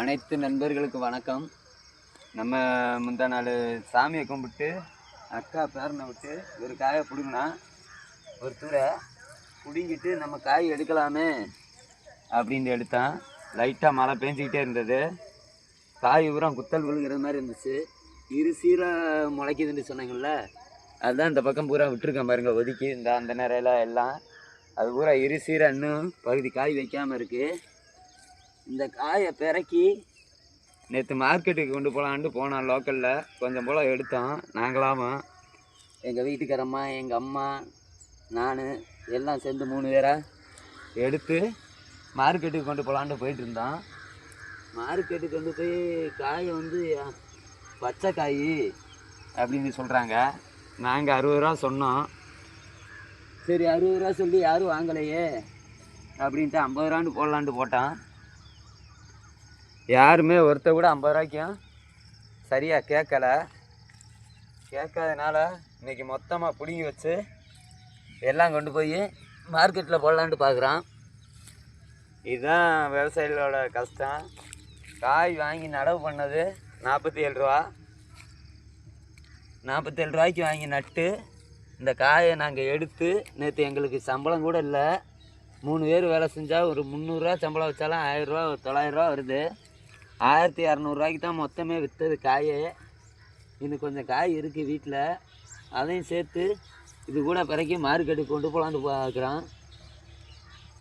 அனைத்து நண்பர்களுக்கு வணக்கம். நம்ம முந்தா நாள் சாமியை கும்பிட்டு அக்கா பேரனை விட்டு ஒரு காயை பிடுங்கினா ஒரு தூரை பிடுங்கிட்டு நம்ம காய் எடுக்கலாமே அப்படின்னு எடுத்தான். லைட்டாக மழை பெஞ்சிக்கிட்டே இருந்தது. காய் உரம் குத்தல் விழுகிற மாதிரி இருந்துச்சு. இரு சீராக முளைக்குதுன்னு சொன்னாங்கல்ல அதுதான் இந்த பக்கம் பூரா விட்டுருக்கேன் பாருங்க ஒதுக்கி. இந்த அந்த நேரம் எல்லாம் அது பூரா இரு சீராக இன்னும் பகுதி காய் வைக்காமல் இருக்குது இந்த காயை பிறக்கி நேற்று மார்க்கெட்டுக்கு கொண்டு போகலான்ட்டு போனான் லோக்கலில் கொஞ்சம் போல் எடுத்தோம். நாங்களாமா எங்கள் வீட்டுக்காரம்மா எங்கள் அம்மா நான் எல்லாம் சேர்ந்து மூணு பேராக எடுத்து மார்க்கெட்டுக்கு கொண்டு போகலான்ட்டு போயிட்டு இருந்தோம். மார்க்கெட்டுக்கு கொண்டு போய் காயை வந்து பச்சை காய் அப்படின்னு சொல்கிறாங்க நாங்கள் அறுபது ரூபா சொன்னோம். சரி அறுபது ரூபா சொல்லி யாரும் வாங்கலையே அப்படின்ட்டு ஐம்பது ரூபான்னு போடலான்ட்டு போட்டான் யாருமே ஒருத்த கூட ஐம்பது ரூபாய்க்கும் சரியாக கேட்கலை. கேட்காதனால இன்னைக்கு மொத்தமாக பிடுங்கி வச்சு எல்லாம் கொண்டு போய் மார்க்கெட்டில் போடலான்ட்டு பார்க்குறான் இதுதான் விவசாயிகளோட கஷ்டம். காய் வாங்கி நடவு பண்ணது நாற்பத்தி ஏழு ரூபா. நாற்பத்தேழு ரூபாய்க்கு வாங்கி நட்டு இந்த காயை நாங்கள் எடுத்து நேற்று எங்களுக்கு சம்பளம் கூட இல்லை. மூணு பேர் வேலை செஞ்சால் ஒரு முந்நூறுரூவா சம்பளம் வச்சாலும் ஆயிரரூவா தொள்ளாயிரரூவா வருது. ஆயிரத்தி இரநூறுவாய்க்கு தான் மொத்தமே விற்றது காயே. இன்னும் கொஞ்சம் காய் இருக்குது வீட்டில் அதையும் சேர்த்து இது கூட பிறக்கி மார்க்கெட்டுக்கு கொண்டு போகலான்னு பார்க்குறான்